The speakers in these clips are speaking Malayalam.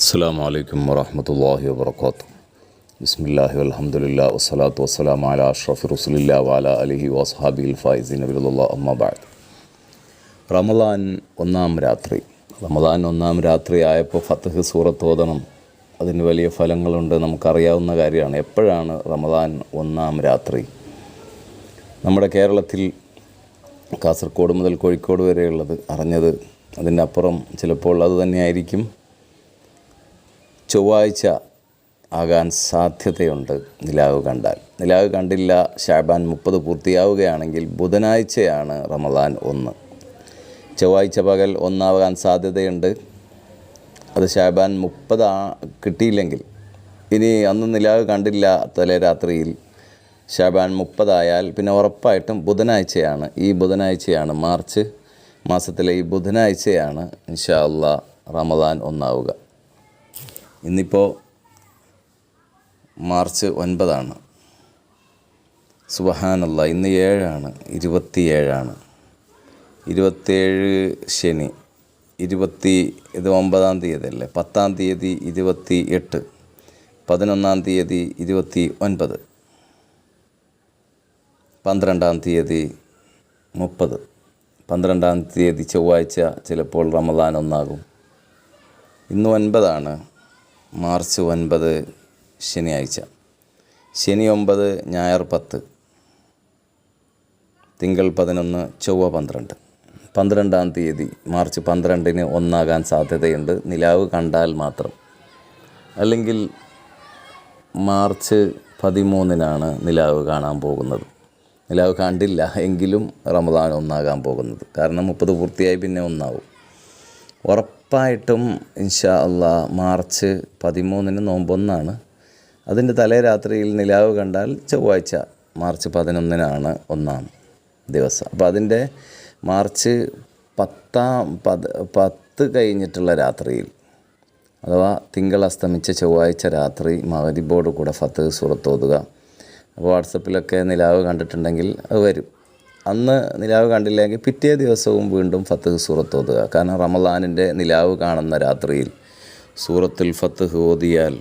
അസ്സാം വലൈക്കും വറഹമത്തല്ലാഹി വാത്തു ബിസ്മില്ലാഹി അലഹമുല്ല വസ്സലാത്തു വസ്സലാം അല അഷ്റഫ് റസുലില്ല വാല അലഹി വസ്ഹാബിൽ ഫൈസിൻ അബിലുള്ള അമ്മബാദ് റമദാൻ ഒന്നാം രാത്രി. റമദാൻ ഒന്നാം രാത്രി ആയപ്പോൾ ഫത്തഹ് സൂറത്ത് ഓതണം. അതിന് വലിയ ഫലങ്ങളുണ്ട് നമുക്കറിയാവുന്ന കാര്യമാണ്. എപ്പോഴാണ് റമദാൻ ഒന്നാം രാത്രി? നമ്മുടെ കേരളത്തിൽ കാസർഗോഡ് മുതൽ കോഴിക്കോട് വരെയുള്ളത് അറിഞ്ഞത് അതിന്റെ അപ്പുറം ചിലപ്പോൾ അത് തന്നെയായിരിക്കും. ചൊവ്വാഴ്ച ആകാൻ സാധ്യതയുണ്ട് നിലാവ് കണ്ടാൽ. നിലാവ് കണ്ടില്ല ഷാബാൻ മുപ്പത് പൂർത്തിയാവുകയാണെങ്കിൽ ബുധനാഴ്ചയാണ് റമദാൻ ഒന്ന്. ചൊവ്വാഴ്ച പകൽ ഒന്നാവാൻ സാധ്യതയുണ്ട്. അത് ഷാബാൻ മുപ്പത് കിട്ടിയില്ലെങ്കിൽ ഇനി അന്ന് നിലാവ് കണ്ടില്ല തലേ രാത്രിയിൽ ഷാബാൻ മുപ്പതായാൽ പിന്നെ ഉറപ്പായിട്ടും ബുധനാഴ്ചയാണ്. ഈ ബുധനാഴ്ചയാണ് മാർച്ച് മാസത്തിലെ ഈ ബുധനാഴ്ചയാണ് ഇൻഷാ അള്ളാ റമദാൻ ഒന്നാവുക. ഇന്നിപ്പോൾ മാർച്ച് ഒൻപതാണ്. സുബഹാനല്ല ഇന്ന് ഏഴാണ് ഇരുപത്തിയേഴാണ്. ഇരുപത്തേഴ് ശനി ഇരുപത്തി ഇത് ഒമ്പതാം തീയതി അല്ലേ പത്താം തീയതി ഇരുപത്തി എട്ട് പതിനൊന്നാം തീയതി ഇരുപത്തി ഒൻപത് പന്ത്രണ്ടാം തീയതി മുപ്പത്. പന്ത്രണ്ടാം തീയതി ചൊവ്വാഴ്ച ചിലപ്പോൾ റമദാൻ ഒന്നാകും. ഇന്ന് ഒൻപതാണ്. മാർച്ച് ഒൻപത് ശനിയാഴ്ച. ശനി ഒമ്പത് ഞായർ പത്ത്. തിങ്കൾ പതിനൊന്ന് ചൊവ്വ പന്ത്രണ്ട്. പന്ത്രണ്ടാം തീയതി മാർച്ച് പന്ത്രണ്ടിന് ഒന്നാകാൻ സാധ്യതയുണ്ട്. നിലാവ് കണ്ടാൽ മാത്രം. അല്ലെങ്കിൽ മാർച്ച് പതിമൂന്നിനാണ് നിലാവ് കാണാൻ പോകുന്നത്. നിലാവ് കണ്ടില്ല എങ്കിലും റമദാൻ ഒന്നാകാൻ പോകുന്നത്. കാരണം മുപ്പത് പൂർത്തിയായി പിന്നെ ഒന്നാവും. ഉറപ്പായിട്ടും ഇൻഷാ അള്ളാ മാർച്ച് പതിമൂന്നിന് നോമ്പൊന്നാണ്. അതിന്റെ തലേ രാത്രിയിൽ നിലാവ് കണ്ടാൽ ചൊവ്വാഴ്ച മാർച്ച് പതിനൊന്നിനാണ് ഒന്നാം ദിവസം. അപ്പോൾ അതിന്റെ മാർച്ച് പത്താം പത് പത്ത് കഴിഞ്ഞിട്ടുള്ള രാത്രിയിൽ അഥവാ തിങ്കൾ അസ്തമിച്ച ചൊവ്വാഴ്ച രാത്രി മകരിബോട് കൂടെ ഫത്ത് സൂറത്തോതുക അപ്പോൾ വാട്സപ്പിലൊക്കെ നിലാവ് കണ്ടിട്ടുണ്ടെങ്കിൽ അത് വരും. അന്ന് നിലാവ് കണ്ടില്ലെങ്കിൽ പിറ്റേ ദിവസവും വീണ്ടും ഫത്ത് സൂറത്ത് ഓതുക. കാരണം റമദാനിന്റെ നിലാവ് കാണുന്ന രാത്രിയിൽ സൂറത്തിൽ ഫത്ത് ഓതിയാൽ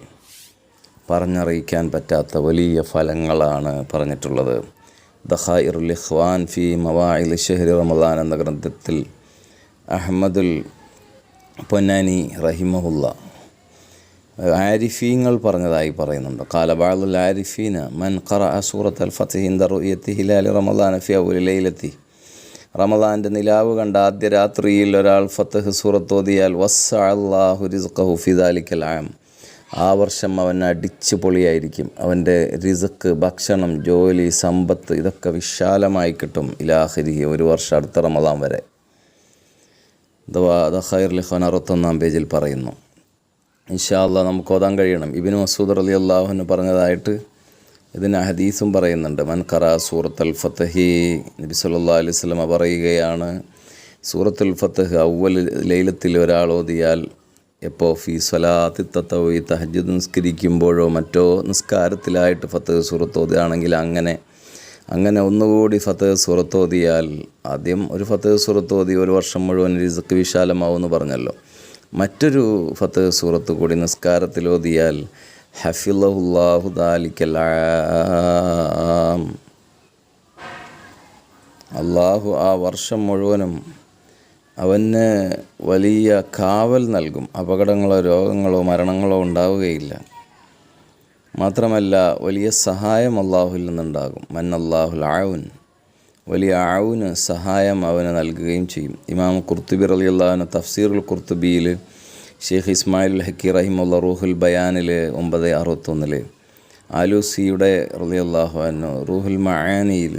പറഞ്ഞറിയിക്കാൻ പറ്റാത്ത വലിയ ഫലങ്ങളാണ് പറഞ്ഞിട്ടുള്ളത്. ദഹാ ഇഖ്വാൻ ഫി മവായിൽ ഷെഹരി റമദാൻ എന്ന ഗ്രന്ഥത്തിൽ അഹമ്മദുൽ പൊന്നാനി റഹിമഹുല്ല ആരിഫീങ്ങൾ പറഞ്ഞതായി പറയുന്നുണ്ട്. കാലബാളുൽ ആരിഫീന മൻ ഖറ സൂറത്ത് അൽ ഫത്തിഹിന്ദ റുയത്തി ഹിലാലി റമദാൻ ഫി ഔലിലയിലെത്തി റമദാന്റെ നിലാവ് കണ്ട ആദ്യ രാത്രിയിൽ ഒരാൾ ഫത്തഹ് സൂറത്ത് ഓതിയാൽ വസ്സ അള്ളാഹു റിസ്ഖഹു ഫിദാലിക്കൽ ആം ആ വർഷം അവൻ അടിച്ചു പൊളിയായിരിക്കും. അവന്റെ റിസക്ക് ഭക്ഷണം ജോലി സമ്പത്ത് ഇതൊക്കെ വിശാലമായി കിട്ടും ഇലാഹരി ഒരു വർഷം അടുത്ത റമദാൻ വരെ. അഥവാ ദഹൈർ ലഹോൻ അറുപത്തൊന്നാം പേജിൽ പറയുന്നു. ഇൻഷാല്ല നമുക്ക് ഓതാൻ കഴിയണം. ഇബിന് മസൂദ് അലി അള്ളാഹുവിന് പറഞ്ഞതായിട്ട് ഇതിന് ഹദീസും പറയുന്നുണ്ട്. മൻഖറ സൂറത്ത് സൂറത്തുൽ ഫത്തഹി നബി സല്ലാ അലൈഹി സ്വലമ പറയുകയാണ് സൂറത്തുൽ ഫത്തഹ് അവൽ ലൈലത്തിൽ ഒരാൾ ഓതിയാൽ എപ്പോൾ ഫി സ്വലാത്തി തത്തവി തഹജ് നിസ്കരിക്കുമ്പോഴോ മറ്റോ നിസ്കാരത്തിലായിട്ട് ഫത്തഹ് സൂറത്ത് ഓതുകയാണെങ്കിൽ അങ്ങനെ അങ്ങനെ ഒന്നുകൂടി ഫത്തഹ് സൂറത്ത് ഓതിയാൽ ആദ്യം ഒരു ഫത്തഹ് സൂറത്ത് ഓതി ഒരു വർഷം മുഴുവൻ റിസക്ക് വിശാലമാവുമെന്ന് പറഞ്ഞല്ലോ. മറ്റൊരു ഫത്ത് സൂറത്ത് കൂടി നിസ്കാരത്തിൽ ഓതിയാൽ ഹഫിലഹുല്ലാഹു ദാലിക്കൽ അള്ളാഹു ആ വർഷം മുഴുവനും അവന് വലിയ കാവൽ നൽകും. അപകടങ്ങളോ രോഗങ്ങളോ മരണങ്ങളോ ഉണ്ടാവുകയില്ല. മാത്രമല്ല വലിയ സഹായം അള്ളാഹുവിൽ നിന്നുണ്ടാകും. മൻ അള്ളാഹുൽ ആവുൻ വലിയ ആവുന് സഹായം അവന് നൽകുകയും ചെയ്യും. ഇമാം കുർത്തുബി റലി അള്ളാഹുന് തഫ്സീറുൽ കുർത്തുബിയിൽ ഷെയ്ഖ് ഇസ്മായിൽ ഹക്കി റഹിമുള്ള റൂഹുൽ ബയാനിൽ ഒമ്പത് അറുപത്തൊന്നിൽ ആലൂസിയുടെ റലി അള്ളാഹുഅന്നു റൂഹുൽ മയാനിയിൽ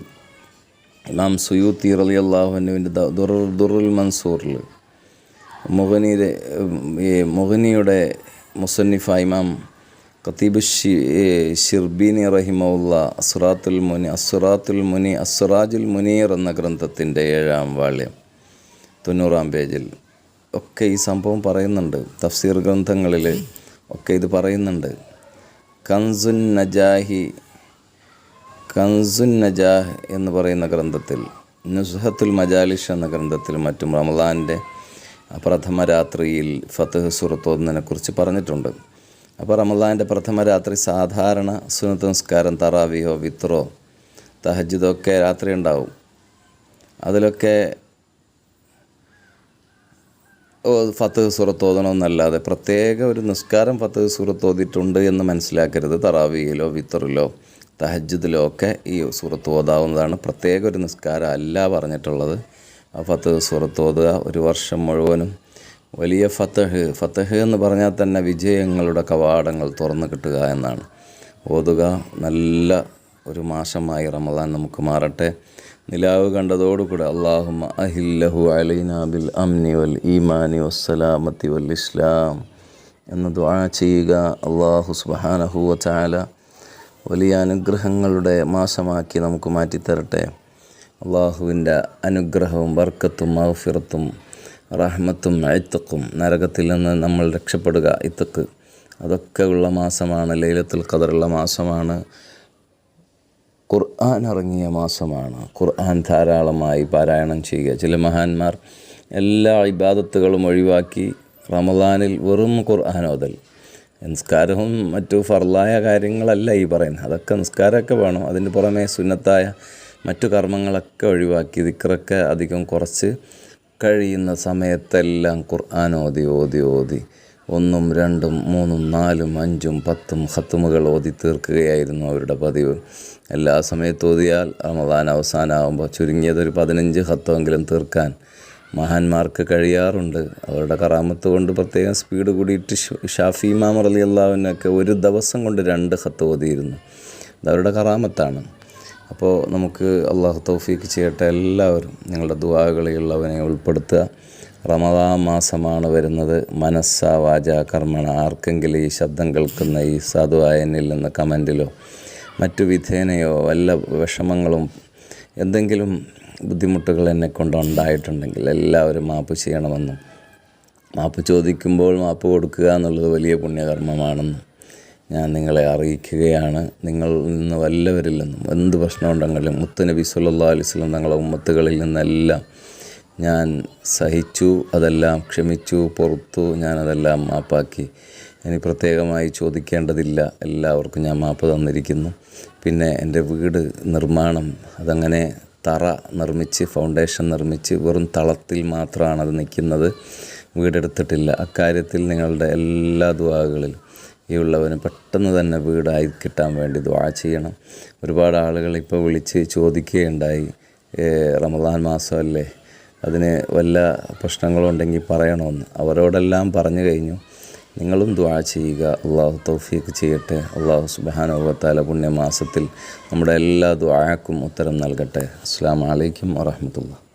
ഇമാം സുയൂത്തി റലി അള്ളാഹുവിന്റെ ദുർ ദുറുൽ മൻസൂറിൽ മുഹനിയുടെ മുഹനിയുടെ മുസന്നിഫ ഇമാം ഖത്തീബ് ഷിർബീനി റഹിമുള്ള അസുറാത്തുൽ മുനി അസുറാത്തുൽ മുനി അസുറാജുൽ മുനീർ എന്ന ഗ്രന്ഥത്തിന്റെ ഏഴാം വാള്യം തൊണ്ണൂറാം പേജിൽ ഒക്കെ ഈ സംഭവം പറയുന്നുണ്ട്. തഫ്സീർ ഗ്രന്ഥങ്ങളിൽ ഒക്കെ ഇത് പറയുന്നുണ്ട്. കൻസുൻ നജാഹി കൻസുൻ നജാഹ് എന്ന് പറയുന്ന ഗ്രന്ഥത്തിൽ നുസ്ഹത്തുൽ മജാലിഷ് എന്ന ഗ്രന്ഥത്തിൽ മറ്റും റമദാന്റെ പ്രഥമ രാത്രിയിൽ ഫത്തഹ് സുറത്തോന്നതിനെ കുറിച്ച് പറഞ്ഞിട്ടുണ്ട്. അപ്പോൾ റമദാന്റെ പ്രഥമ രാത്രി സാധാരണ സുനത്ത് നിസ്കാരം തറാവിയോ വിത്രോ തഹജിദൊക്കെ രാത്രി ഉണ്ടാവും. അതിലൊക്കെ ഫത്ത് സൂറത്ത് പ്രത്യേക ഒരു നിസ്കാരം ഫത്ത് സൂറത്ത് എന്ന് മനസ്സിലാക്കരുത്. തറാവിയിലോ വിത്തറിലോ തഹജിദിലോ ഒക്കെ ഈ സൂറത്ത് ഓതാവുന്നതാണ് പ്രത്യേക ഒരു നിസ്കാരം അല്ല പറഞ്ഞിട്ടുള്ളത്. ആ ഫത്ത് സൂറത്ത് ഒരു വർഷം മുഴുവനും വലിയ ഫത്തഹ് ഫത്തഹ് എന്ന് പറഞ്ഞാൽ തന്നെ വിജയങ്ങളുടെ കവാടങ്ങൾ തുറന്നു കിട്ടുക എന്നാണ്. ഓതുക നല്ല ഒരു മാസമായി റമദാൻ നമുക്ക് മാറട്ടെ. നിലാവ് കണ്ടതോടുകൂടെ അള്ളാഹുമ അഹില്ലഹു അലൈന ബിൽ അംനി വൽ ഈമാനി വസ്സലാമത്തി വൽ ഇസ്ലാം എന്ന് ദ്വാ ചെയ്യുക. അള്ളാഹു സുബാനഹു വതആല വലിയ അനുഗ്രഹങ്ങളുടെ മാസമാക്കി നമുക്ക് മാറ്റിത്തരട്ടെ. അള്ളാഹുവിന്റെ അനുഗ്രഹവും വർക്കത്തും മഹഫിറത്തും റഹ്മത്തും അഴുത്തക്കും നരകത്തിൽ നിന്ന് നമ്മൾ രക്ഷപ്പെടുക ഇത്തക്ക്. അതൊക്കെ ഉള്ള മാസമാണ് ലൈലത്തുൽ ഖദറുള്ള മാസമാണ്. ഖുർആൻ ഇറങ്ങിയ മാസമാണ്. ഖുർആൻ ധാരാളമായി പാരായണം ചെയ്യുക. ചില മഹാന്മാർ എല്ലാ ഇബാദത്തുകളും ഒഴിവാക്കി റമദാനിൽ വെറും ഖുർആൻ ഓതൽ. നിസ്കാരവും മറ്റു ഫർലായ കാര്യങ്ങളല്ല ഈ പറയുന്നത്. അതൊക്കെ നിസ്കാരമൊക്കെ വേണം. അതിന് പുറമേ സുന്നത്തായ മറ്റു കർമ്മങ്ങളൊക്കെ ഒഴിവാക്കി ദിക്റൊക്കെ അധികം കുറച്ച് കഴിയുന്ന സമയത്തെല്ലാം ഖുർആൻ ഓതി ഓതി ഓതി. ഒന്നും രണ്ടും മൂന്നും നാലും അഞ്ചും പത്തും ഹത്തുമുകൾ ഓതി തീർക്കുകയായിരുന്നു അവരുടെ പതിവ്. എല്ലാ സമയത്തും ഓതിയാൽ റമദാൻ അവസാനമാകുമ്പോൾ ചുരുങ്ങിയതൊരു പതിനഞ്ച് ഹത്തമെങ്കിലും തീർക്കാൻ മഹാന്മാർക്ക് കഴിയാറുണ്ട്. അവരുടെ കറാമത്ത് കൊണ്ട് പ്രത്യേകം സ്പീഡ് കൂടിയിട്ട് ഷാഫി ഇമാം അലി അള്ളാഹുവിനൊക്കെ ഒരു ദിവസം കൊണ്ട് രണ്ട് ഹത്ത് ഓതിയിരുന്നു. അതവരുടെ കറാമത്താണ്. അപ്പോൾ നമുക്ക് അള്ളാഹു തൗഫീക്ക് ചെയ്യട്ടെ എല്ലാവരും നിങ്ങളുടെ ദുവാകളിലുള്ളവനെ ഉൾപ്പെടുത്തുക. റമദാ മാസമാണ് വരുന്നത്. മനസ്സ വാച കർമ്മണ. ആർക്കെങ്കിലും ഈ ശബ്ദം കേൾക്കുന്ന ഈ സാധുവായനിൽ നിന്ന് കമന്റിലോ മറ്റു വിധേനയോ വല്ല വിഷമങ്ങളും എന്തെങ്കിലും ബുദ്ധിമുട്ടുകൾ എന്നെ കൊണ്ടുണ്ടായിട്ടുണ്ടെങ്കിൽ എല്ലാവരും മാപ്പ് ചെയ്യണമെന്നും മാപ്പ് ചോദിക്കുമ്പോൾ മാപ്പ് കൊടുക്കുക എന്നുള്ളത് വലിയ പുണ്യകർമ്മമാണെന്നും ഞാൻ നിങ്ങളെ അറിയിക്കുകയാണ്. നിങ്ങൾ നിന്ന് വല്ലവരിൽ നിന്നും എന്ത് പ്രശ്നമുണ്ടെങ്കിലും മുത്തുനബി സല്ലാ അലൈഹി വസല്ലം തങ്ങളുടെ ഉമ്മത്തുകളിൽ നിന്നെല്ലാം ഞാൻ സഹിച്ചു അതെല്ലാം ക്ഷമിച്ചു പുറത്തു ഞാനതെല്ലാം മാപ്പാക്കി. ഇനി പ്രത്യേകമായി ചോദിക്കേണ്ടതില്ല. എല്ലാവർക്കും ഞാൻ മാപ്പ് തന്നിരിക്കുന്നു. പിന്നെ എന്റെ വീട് നിർമ്മാണം അതങ്ങനെ തറ നിർമ്മിച്ച് ഫൗണ്ടേഷൻ നിർമ്മിച്ച് വെറും തളത്തിൽ മാത്രമാണ് അത് നിൽക്കുന്നത്. വീടെടുത്തിട്ടില്ല. അക്കാര്യത്തിൽ നിങ്ങളുടെ എല്ലാ ദുവാകളിലും ഈ ഉള്ളവന് പെട്ടെന്ന് തന്നെ വീടായി കിട്ടാൻ വേണ്ടി ദ്വാ ചെയ്യണം. ഒരുപാട് ആളുകൾ ഇപ്പോൾ വിളിച്ച് ചോദിക്കുകയുണ്ടായി "ഏ, റമദാൻ മാസമല്ലേ? അതിന് വല്ല പ്രശ്നങ്ങളുണ്ടെങ്കിൽ പറയണമെന്ന് അവരോടെല്ലാം പറഞ്ഞു കഴിഞ്ഞു. നിങ്ങളും ദ്വാ ചെയ്യുക. അള്ളാഹു തൗഫീഖ് ചെയ്യട്ടെ. അള്ളാഹു സുബാനുഭവത്താല പുണ്യമാസത്തിൽ നമ്മുടെ എല്ലാ ദ്വാഴക്കും ഉത്തരം നൽകട്ടെ. അസ്സാം വലൈക്കും വാഹമത്തുള്ള